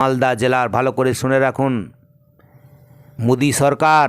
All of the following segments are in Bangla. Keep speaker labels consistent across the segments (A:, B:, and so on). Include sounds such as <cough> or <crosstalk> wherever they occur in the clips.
A: মালদা জেলার ভালো করে শুনে রাখুন। মোদি সরকার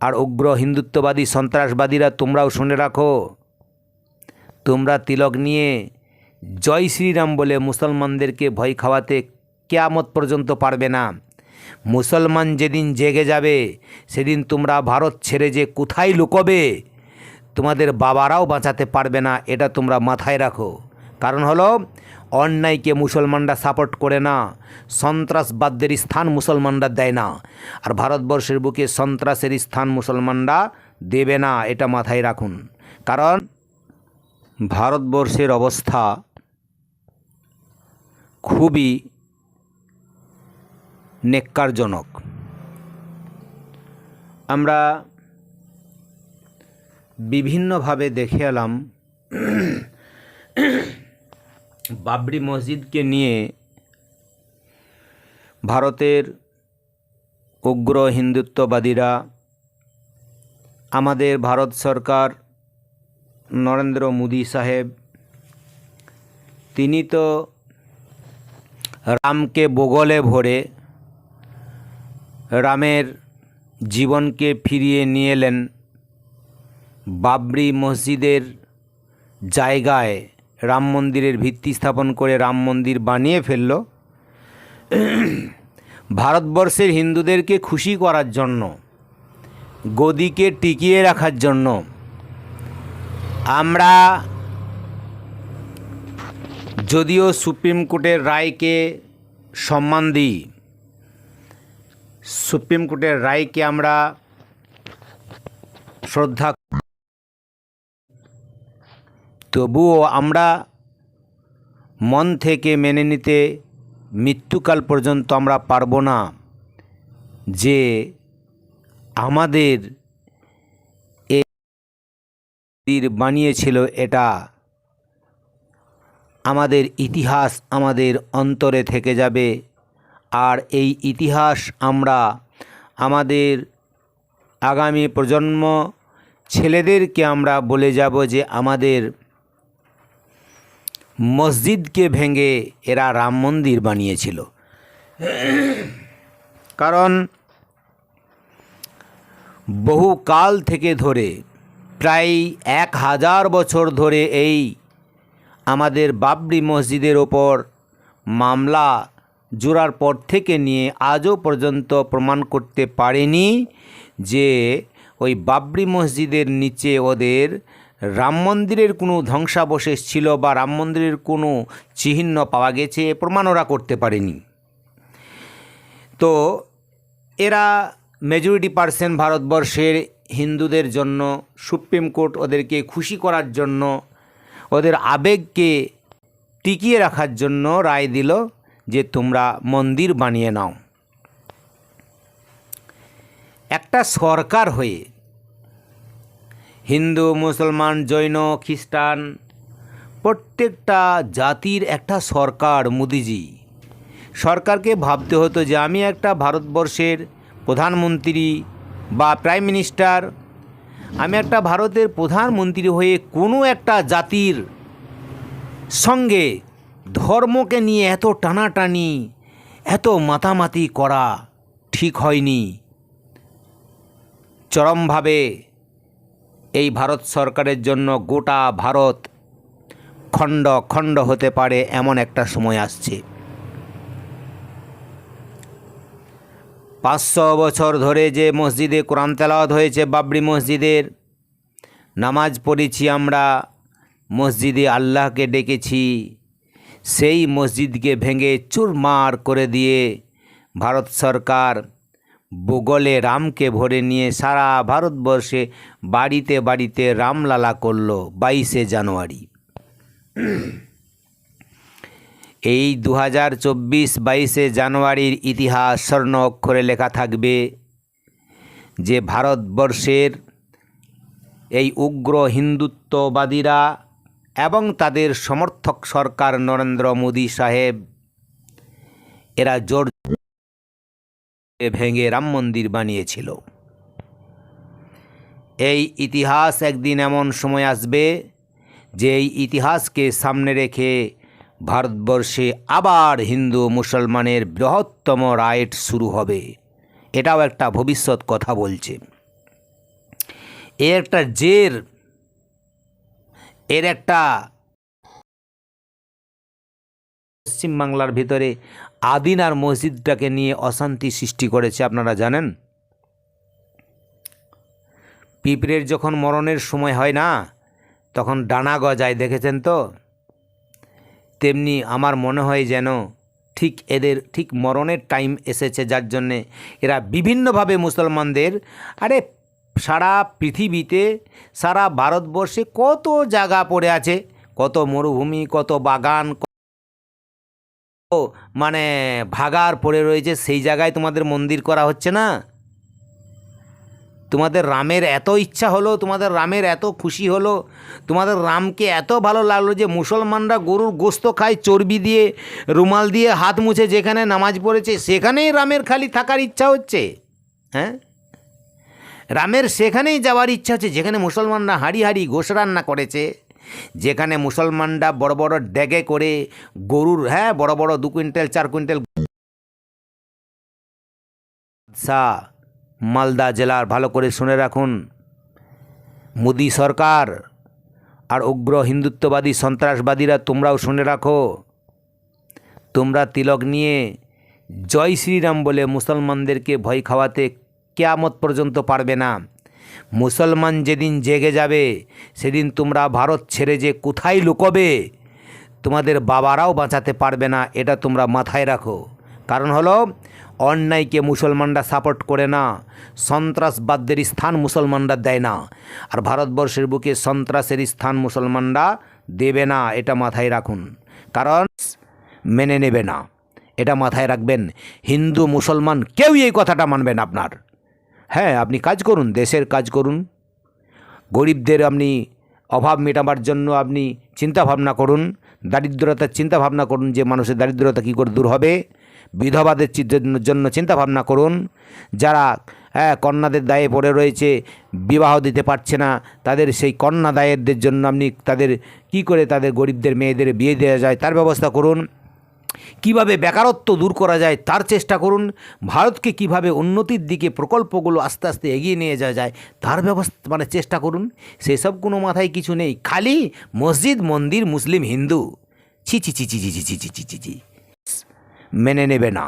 A: আর উগ্র হিন্দুত্ববাদী সন্ত্রাসবাদীরা তোমরাও শুনে রাখো। তোমরা তিলক নিয়ে জয় শ্রীরাম বলে মুসলমানদেরকে ভয় খাওয়াতে কেয়ামত পর্যন্ত পারবে না। মুসলমান যেদিন জেগে যাবে, সেদিন তোমরা ভারত ছেড়ে যে কোথায় লুকোবে, তোমাদের বাবারাও বাঁচাতে পারবে না, এটা তোমরা মাথায় রাখো। কারণ হলো, অন্যায়কে মুসলমানরা সাপোর্ট করে না, সন্ত্রাসবাদদের স্থান মুসলমানরা দেয় না, আর ভারতবর্ষের বুকে সন্ত্রাসের স্থান মুসলমানরা দেবে না, এটা মাথায় রাখুন। কারণ ভারতবর্ষের অবস্থা খুবই নেককারজনক। আমরা বিভিন্নভাবে দেখে এলাম বাবরি মসজিদকে নিয়ে ভারতের উগ্র হিন্দুত্ববাদীরা, আমাদের ভারত সরকার নরেন্দ্র মোদী সাহেব, তিনি তো রামকে বগলে ভরে রামের জীবনকে ফিরিয়ে নিয়ে এলেন বাবরি মসজিদের জায়গায়। রাম মন্দিরের ভিত্তি স্থাপন করে রাম মন্দির বানিয়ে ফেলল। ভারতবর্ষের হিন্দুদেরকে খুশি করার জন্য, গদিকে টিকিয়ে রাখার জন্য। আমরা যদিও সুপ্রিম কোর্টের রায়কে সম্মান দিই, সুপ্রিম কোর্টের রায়কে আমরা শ্রদ্ধা তবুও আমরা মন থেকে মেনে নিতে মৃত্যুকাল পর্যন্ত আমরা পারব না যে আমাদের এ মন্দির বানিয়েছিল এটা। আমাদের ইতিহাস আমাদের অন্তরে থেকে যাবে আর এই ইতিহাস আমরা আমাদের আগামী প্রজন্ম ছেলেদেরকে আমরা বলে যাব যে আমাদের মসজিদকে ভেঙে এরা রাম মন্দির বানিয়েছিল। কারণ বহু কাল থেকে ধরে, প্রায় এক হাজার বছর ধরে এই আমাদের বাবরি মসজিদের ওপর মামলা জোড়ার পর থেকে নিয়ে আজও পর্যন্ত প্রমাণ করতে পারেনি যে ওই বাবরি মসজিদের নিচে ওদের রাম মন্দিরের কোনো ধ্বংসাবশেষ ছিল বা রাম মন্দিরের কোনো চিহ্ন পাওয়া গেছে প্রমাণ ওরা করতে পারেনি। তো এরা মেজরিটি পার্সেন্ট ভারতবর্ষের হিন্দুদের জন্য, সুপ্রিম কোর্ট ওদেরকে খুশি করার জন্য, ওদের আবেগকে টিকিয়ে রাখার জন্য রায় দিল যে তোমরা মন্দির বানিয়ে নাও। একটা সরকার হয়ে হিন্দু, মুসলমান, জৈন, খ্রিস্টান, প্রত্যেকটা জাতির একটা সরকার মোদিজি। সরকারকে ভাবতে হতো যে আমি একটা ভারতবর্ষের প্রধানমন্ত্রী বা প্রাইম মিনিস্টার, আমি একটা ভারতের প্রধানমন্ত্রী হয়ে কোনো একটা জাতির সঙ্গে ধর্মকে নিয়ে এত টানাটানি, এত মাতামাতি করা ঠিক হয়নি। চরমভাবে এই ভারত সরকারের জন্য গোটা ভারত খণ্ড খণ্ড হতে পারে এমন একটা সময় আসছে। পাঁচশো বছর ধরে যে মসজিদে কোরআন তেলাওয়াত হয়েছে, বাবরি মসজিদের নামাজ পড়েছি আমরা, মসজিদে আল্লাহকে ডেকেছি, সেই মসজিদকে ভেঙে চুরমার করে দিয়ে ভারত সরকার বগলে রামকে ভরে নিয়ে সারা ভারতবর্ষে বাড়িতে বাড়িতে রামলালা করল বাইশে জানুয়ারি। এই দু হাজার চব্বিশ বাইশে জানুয়ারির ইতিহাস স্বর্ণ অক্ষরে লেখা থাকবে যে ভারতবর্ষের এই উগ্র হিন্দুত্ববাদীরা এবং তাদের সমর্থক সরকার নরেন্দ্র মোদী সাহেব, এরা জোর ভেঙে রাম মন্দির বানিয়েছিল। এই ইতিহাস একদিন এমন সময় আসবে, যে এই ইতিহাসকে সামনে রেখে ভারতবর্ষে আবার হিন্দু মুসলমানের বৃহত্তম রাইট শুরু হবে। এটাও একটা ভবিষ্যৎ কথা বলছে। এর একটা জের, এর একটা পশ্চিমবাংলার ভিতরে আদিনার মসজিদটাকে নিয়ে অশান্তি সৃষ্টি করেছে, আপনারা জানেন? পিঁপড়ের যখন মরণের সময় হয় না, তখন ডানা গজায়, দেখেছেন তো? তেমনি আমার মনে হয় যেন ঠিক এদের, ঠিক মরণের টাইম এসেছে, যার জন্যে এরা বিভিন্নভাবে মুসলমানদের, আরে সারা পৃথিবীতে, সারা ভারতবর্ষে কত জায়গা পড়ে আছে, কত মরুভূমি, কত বাগান মানে ভাগার পড়ে রয়েছে, সেই জায়গায় তোমাদের মন্দির করা হচ্ছে না? তোমাদের রামের এত ইচ্ছা হলো, তোমাদের রামের এত খুশি হলো, তোমাদের রামকে এত ভালো লাগল যে মুসলমানরা গরুর গোস্ত খায়, চর্বি দিয়ে, রুমাল দিয়ে হাত মুছে যেখানে নামাজ পড়েছে, সেখানেই রামের খালি থাকার ইচ্ছা হচ্ছে। হ্যাঁ? রামের সেখানেই যাওয়ার ইচ্ছা হচ্ছে, যেখানে মুসলমানরা হাঁড়ি হাঁড়ি গোশ রান্না করেছে। যেখানে মুসলমানরা বড় বড় ড্যাগে করে গরুর হ্যাঁ বড় বড় দু কুইন্টাল, চার কুইন্টাল সা মালদা জেলার, ভালো করে শুনে রাখুন। মোদি সরকার আর উগ্র হিন্দুত্ববাদী সন্ত্রাসবাদীরা তোমরাও শুনে রাখো। তোমরা তিলক নিয়ে জয় শ্রীরাম বলে মুসলমানদেরকে ভয় খাওয়াতে কেয়ামত পর্যন্ত পারবে না। মুসলমান যেদিন জেগে যাবে, সেদিন তোমরা ভারত ছেড়ে যে কোথায় লুকোবে, তোমাদের বাবারাও বাঁচাতে পারবে না, এটা তোমরা মাথায় রাখো। কারণ হলো, অন্যায়কে মুসলমানরা সাপোর্ট করে না, সন্ত্রাসবাদদের স্থান মুসলমানরা দেয় না, আর ভারতবর্ষের বুকে সন্ত্রাসের স্থান মুসলমানরা দেবে না, এটা মাথায় রাখুন। কারণ, মেনে নেবে না, এটা মাথায় রাখবেন। হিন্দু মুসলমান কেউই এই কথাটা মানবেন আপনার। হ্যাঁ আপনি কাজ করুন, দেশের কাজ করুন। গরিবদের আপনি অভাব মেটাবার জন্য আপনি চিন্তা ভাবনা করুন, দারিদ্রতার চিন্তা ভাবনা করুন, যে মানুষের দারিদ্রতা কী করে দূর হবে। বিধবাদের জন্য চিন্তা ভাবনা করুন। যারা হ্যাঁ কন্যাদের দায়ে পড়ে রয়েছে, বিবাহ দিতে পারছে না, তাদের সেই কন্যা দায়েরদের জন্য আপনি তাদের কি করে তাদের গরিবদের, মেয়েদের বিয়ে দেওয়া যায়, তার ব্যবস্থা করুন। কীভাবে বেকারত্ব দূর করা যায় তার চেষ্টা করুন ভারতকে কীভাবে উন্নতির দিকে প্রকল্পগুলো আস্তে আস্তে এগিয়ে নিয়ে যাওয়া যায় তার ব্যবস্থা মানে চেষ্টা করুন সেসব কোনো মাথায় কিছু নেই খালি মসজিদ মন্দির মুসলিম হিন্দু ছি ছি ছি ছি ছি ছি ছি ছি ছি ছি মেনে নেবে না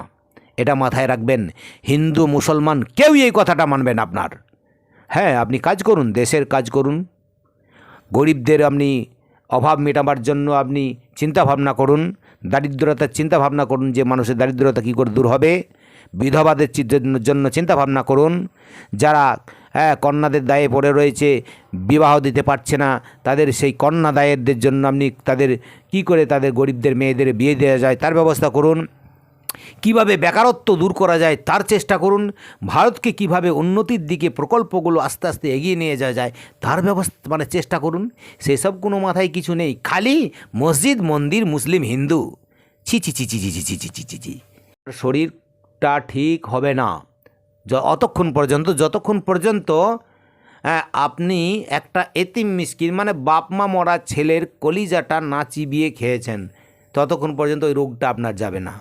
A: এটা মাথায় রাখবেন হিন্দু মুসলমান কেউই এই কথাটা মানবেন আপনার হ্যাঁ আপনি কাজ করুন দেশের কাজ করুন গরিবদের আপনি অভাব মেটাবার জন্য আপনি চিন্তাভাবনা করুন দারিদ্রতার চিন্তা ভাবনা করুন, যে মানুষের দারিদ্রতা কী করে দূর হবে? বিধবাদের জন্য- চিন্তা ভাবনা করুন। যারা হ্যাঁ কন্যাদের দায়ে পড়ে রয়েছে, বিবাহ দিতে পারছে না, তাদের সেই কন্যা দায়েরদের জন্য আপনি তাদের কি করে তাদের গরিবদের, মেয়েদের বিয়ে দেওয়া যায়, তার ব্যবস্থা করুন। কীভাবে বেকারত্ব দূর করা যায় তার চেষ্টা করুন। ভারতকে কীভাবে উন্নতির দিকে প্রকল্পগুলো আস্তে আস্তে এগিয়ে নিয়ে যাওয়া যায় তার ব্যবস্থা মানে চেষ্টা করুন। সেসব কোনো মাথায় কিছু নেই, খালি মসজিদ, মন্দির, মুসলিম, হিন্দু। ছি ছি ছি ছি ছি ছি ছি ছি ছি ছি। শরীরটা ঠিক হবে না। অতক্ষণ পর্যন্ত, যতক্ষণ পর্যন্ত আপনি একটা এতিম মিসকিন মানে বাপ মা মরা ছেলের কলিজাটা না চিবিয়ে খেয়েছেন, ততক্ষণ পর্যন্ত ওই রোগটা আপনার যাবে না।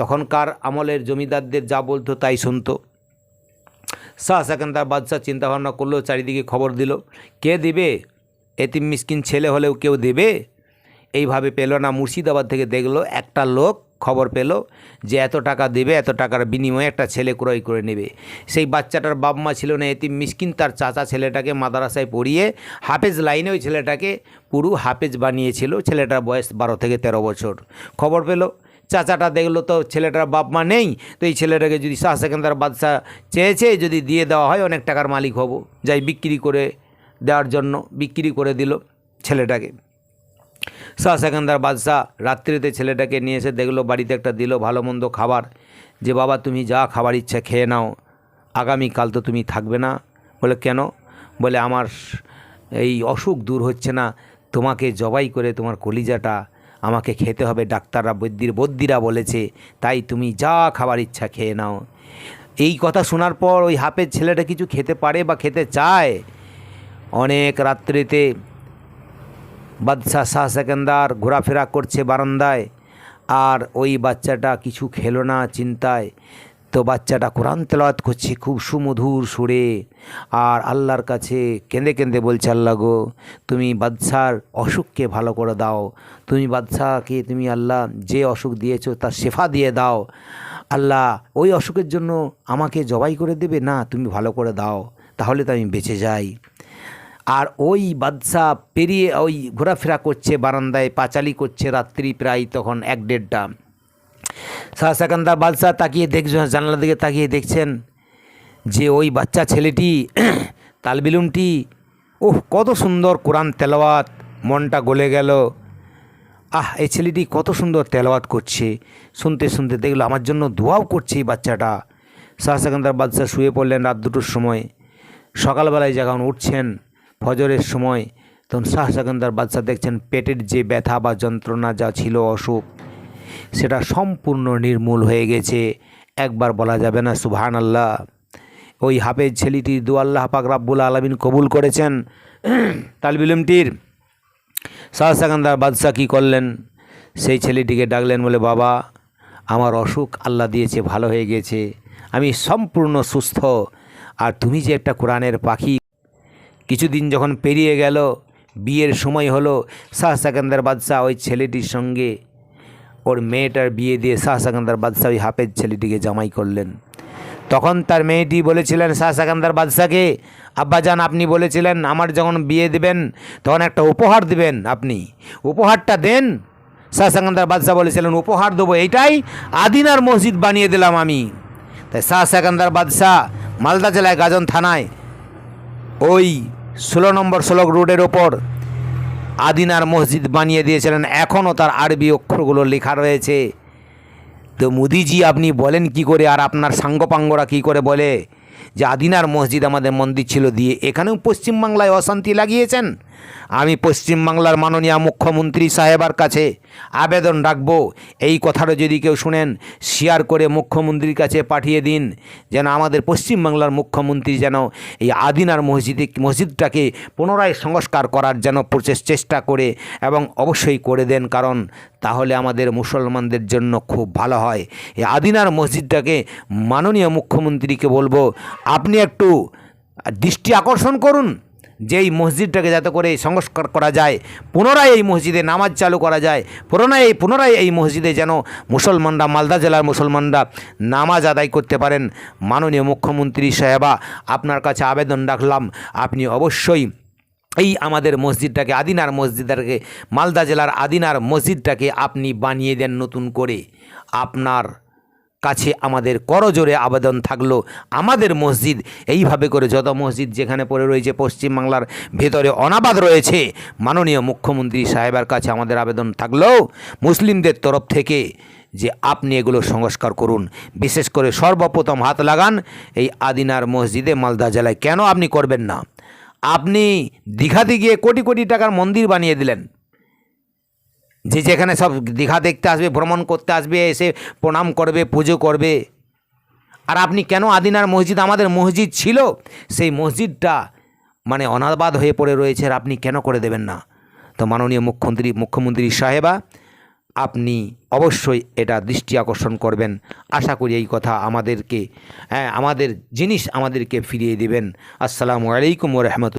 A: তখনকার আমলের জমিদারদের যা বলতো তাই শুনতো। শাহ সেকেন্দার বাদশাহ চিন্তাভাবনা করল, চারিদিকে খবর দিল, কে দেবে? এতিম মিসকিন ছেলে হলেও কেউ দেবে? এইভাবে পেল না, মুর্শিদাবাদ থেকে দেখল, একটা লোক খবর পেল যে এত টাকা দেবে, এত টাকার বিনিময়ে একটা ছেলে ক্রয় করে নেবে। সেই বাচ্চাটার বাপ মা ছিল না এতিম মিসকিন, তার চাচা ছেলেটাকে মাদারাসায় পড়িয়ে হাফেজ লাইনে ওই ছেলেটাকে পুরু হাফেজ বানিয়েছিল, ছেলেটার বয়স বারো থেকে তেরো বছর। খবর পেল চাচাটা দেখল তো ছেলেটার বাপ মা নেই, তো এই ছেলেটাকে যদি শাহ সেকেন্দার বাদশাহ চেয়েছে যদি দিয়ে দেওয়া হয়, অনেক টাকার মালিক হব। যাই বিক্রি করে দেওয়ার জন্য বিক্রি করে দিল ছেলেটাকে। শাহ সেকেন্দার বাদশাহ রাত্রিতে ছেলেটাকে নিয়ে এসে দেখল, বাড়িতে একটা দিল ভালো মন্দ খাবার। যে বাবা, তুমি যা খাবার ইচ্ছা খেয়ে নাও, আগামীকাল তো তুমি থাকবে না। বলে, কেন? বলে, আমার এই অসুখ দূর হচ্ছে না, তোমাকে জবাই করে তোমার কলিজাটা আমাকে খেতে হবে ডাক্তাররা বৈদ্যির বদ্যিরা বলেছে, তাই তুমি যা খাবার ইচ্ছা খেয়ে নাও। এই কথা শোনার পর ওই হাফের ছেলেটা কিছু খেতে পারে বা খেতে চায়? অনেক রাত্রিতে বাদশাহ শাহ সেকেন্দার ঘোরাফেরা করছে বারান্দায়, আর ওই বাচ্চাটা কিছু খেলো না চিন্তায়। তো বাচ্চাটা কোরআন তেলাওয়াত করছে খুব সুমধুর সুরে। আর আল্লাহর কাছে কেঁদে কেঁদে বলছে, আল্লাহ গো, তুমি বাদশার অসুখকে ভালো করে দাও। তুমি বাদশাকে, তুমি আল্লাহ যে অসুখ দিয়েছ তার শেফা দিয়ে দাও। আল্লাহ, ওই অসুখের জন্য আমাকে জবাই করে দেবে? না, তুমি ভালো করে দাও, তাহলে তো আমি বেঁচে যাই। আর ওই বাদশাহ পেরিয়ে ওই ঘোরাফেরা করছে, বারান্দায় পাঁচালি করছে রাত্রি প্রায় তখন এক দেড়টা। শাহ সেকান্দার বাদশাহ তাকিয়ে দেখছেন জানলা দিকে তাকিয়ে দেখছেন যে ওই বাচ্চা ছেলেটি, <clears throat> তালবিলুমটি ওহ কত সুন্দর কোরআন তেলাওয়াত, মনটা গলে গেল। আহ, এই ছেলেটি কত সুন্দর তেলাওয়াত করছে। শুনতে শুনতে দেখল, আমার জন্য দোয়াও করছে এই বাচ্চাটা। শাহ সেকান্দার বাদশাহ শুয়ে পড়লেন রাত দুটোর সময়। সকালবেলায় যখন উঠছেন ফজরের সময়, তখন শাহ সেকান্দার বাদশাহ দেখছেন পেটের যে ব্যথা বা যন্ত্রণা, যা ছিল অসুখ। সেটা সম্পূর্ণ নির্মূল হয়ে গেছে। একবার বলা যাবে না সুবহান আল্লাহ ওই হাফেজ ছেলেটি দু আল্লাহ পাক রাব্বুল আলমিন কবুল করেছেন। তালবিলমটির শাহ সেকান্দার বাদশাহ কী করলেন? সেই ছেলেটিকে ডাকলেন, বলে, বাবা, আমার অসুখ আল্লাহ দিয়েছে, ভালো হয়ে গেছে। আমি সম্পূর্ণ সুস্থ। আর তুমি যে একটা কোরআনের পাখি। কিছুদিন যখন পেরিয়ে গেল, বিয়ের সময় হলো শাহ সেকান্দার বাদশাহ ওই ছেলেটির সঙ্গে ওর মেয়েটার বিয়ে দিয়ে শাহ সেকান্দার বাদশাহ ওই হাফেজ ছেলেটিকে জামাই করলেন। তখন তার মেয়েটি বলেছিলেন, শাহ সেকান্দার বাদশাকে, আব্বাজান আপনি বলেছিলেন, আমার যখন বিয়ে দেবেন, তখন একটা উপহার দিবেন আপনি। উপহারটা দেন? শাহ সেকান্দার বাদশাহ বলেছিলেন, উপহার দেবো এইটাই, আদিনার মসজিদ বানিয়ে দিলাম আমি। তাই শাহ সেকান্দার বাদশাহ মালদা জেলায় গাজন থানায় ওই ষোলো নম্বর সড়ক রোডের ওপর আদিনার মসজিদ বানিয়ে দিয়েছিলেন। এখনও তার আরবি অক্ষরগুলো লেখা রয়েছে। তো মোদিজি, আপনি বলেন কি করে আর আপনার সাঙ্গপাঙ্গরা কি করে বলে যে আদিনার মসজিদ আমাদের মন্দির ছিল দিয়ে এখানেও পশ্চিমবাংলায় অশান্তি লাগিয়েছেন? আমি পশ্চিমবাংলার মাননীয় মুখ্যমন্ত্রী সাহেবার কাছে আবেদন রাখব। এই কথাটা যদি কেউ শুনেন শেয়ার করে মুখ্যমন্ত্রীর কাছে পাঠিয়ে দিন, যেন আমাদের পশ্চিমবাংলার মুখ্যমন্ত্রী যেন এই আদিনার মসজিদে, মসজিদটাকে পুনরায় সংস্কার করার যেন চেষ্টা করে এবং অবশ্যই করে দেন, কারণ তাহলে আমাদের মুসলমানদের জন্য খুব ভালো হয়। এই আদিনার মসজিদটাকে মাননীয় মুখ্যমন্ত্রীকে বলব, আপনি একটু দৃষ্টি আকর্ষণ করুন। যে এই মসজিদটাকে যাতে করে সংস্কার করা যায়, পুনরায় এই মসজিদে নামাজ চালু করা যায়, পুনরায় এই পুনরায় এই মসজিদে যেন মুসলমানরা, মালদা জেলার মুসলমানরা নামাজ আদায় করতে পারেন। মাননীয় মুখ্যমন্ত্রী সাহেবা, আপনার কাছে আবেদন রাখলাম। আপনি অবশ্যই এই আমাদের মসজিদটাকে, আদিনার মসজিদটাকে, মালদা জেলার আদিনার মসজিদটাকে আপনি বানিয়ে দেন নতুন করে। আপনার কাছে আমাদের করজোরে আবেদন থাকল। আমাদের মসজিদ, এইভাবে করে যত মসজিদ যেখানে পড়ে রয়েছে পশ্চিমবাংলার ভেতরে অনাবাদ রয়েছে, মাননীয় মুখ্যমন্ত্রী সাহেবের কাছে আমাদের আবেদন থাকলেও মুসলিমদের তরফ থেকে যে আপনি এগুলো সংস্কার করুন, বিশেষ করে সর্বপ্রথম হাত লাগান এই আদিনার মসজিদে মালদা জেলায়। কেন আপনি করবেন না? আপনি দীঘাতে গিয়ে কোটি কোটি টাকার মন্দির বানিয়ে দিলেন। যে যেখানে সব দীঘা দেখতে আসবে, ভ্রমণ করতে আসবে, এসে প্রণাম করবে, পুজো করবে। আর আপনি কেন আদিনার মসজিদ, আমাদের মসজিদ ছিল, সেই মসজিদটা মানে অনাবাদ হয়ে পড়ে রয়েছে আর আপনি কেন করে দেবেন না? তো মাননীয় মুখ্যমন্ত্রী মুখ্যমন্ত্রী সাহেবা, আপনি অবশ্যই এটা দৃষ্টি আকর্ষণ করবেন। আশা করি এই কথা আমাদেরকে হ্যাঁ আমাদের জিনিস আমাদেরকে ফিরিয়ে দেবেন। আসসালামু আলাইকুম রহমত